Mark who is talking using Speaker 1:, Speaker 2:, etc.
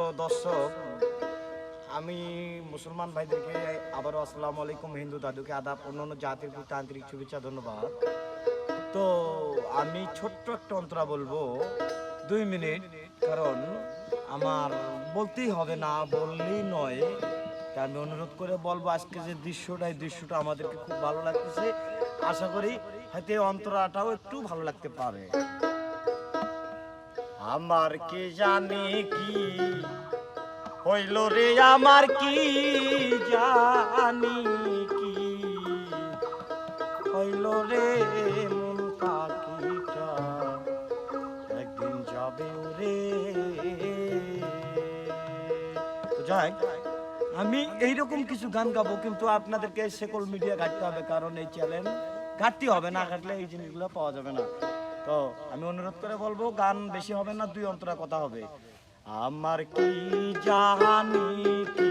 Speaker 1: তো দর্শক, আমি মুসলমান ভাইদেরকে আবারও আসসালামু আলাইকুম, হিন্দু দাদুকে আদাব, অন্যান্য জাতির প্রতি আন্তরিক শুভেচ্ছা, ধন্যবাদ। তো আমি ছোট্ট একটা অন্তরা বলব, দুই মিনিট, কারণ আমার বলতেই হবে না, বললেই নয়। তাই আমি অনুরোধ করে বলব, আজকে যে দৃশ্যটা, এই দৃশ্যটা আমাদেরকে খুব ভালো লাগতেছে। আশা করি হয়তো অন্তরাটাও একটু ভালো লাগতে পারে। আমার কি জানি কি হইল রে, আমার কি জানি কি হইল রে, মন পাখিটা একদিন যাবে রে যাই, আমি এইরকম কিছু গান গাবো, কিন্তু আপনাদেরকে সেকল মিডিয়া ঘাটতে হবে, কারণ এই চ্যানেল ঘাটতি হবে না, ঘাটলে এই জিনিসগুলো পাওয়া যাবে না। তো আমি অনুরোধ করে বলব, গান বেশি হবে না, দুই অন্তরা কথা হবে। আমার কি জাহানি কি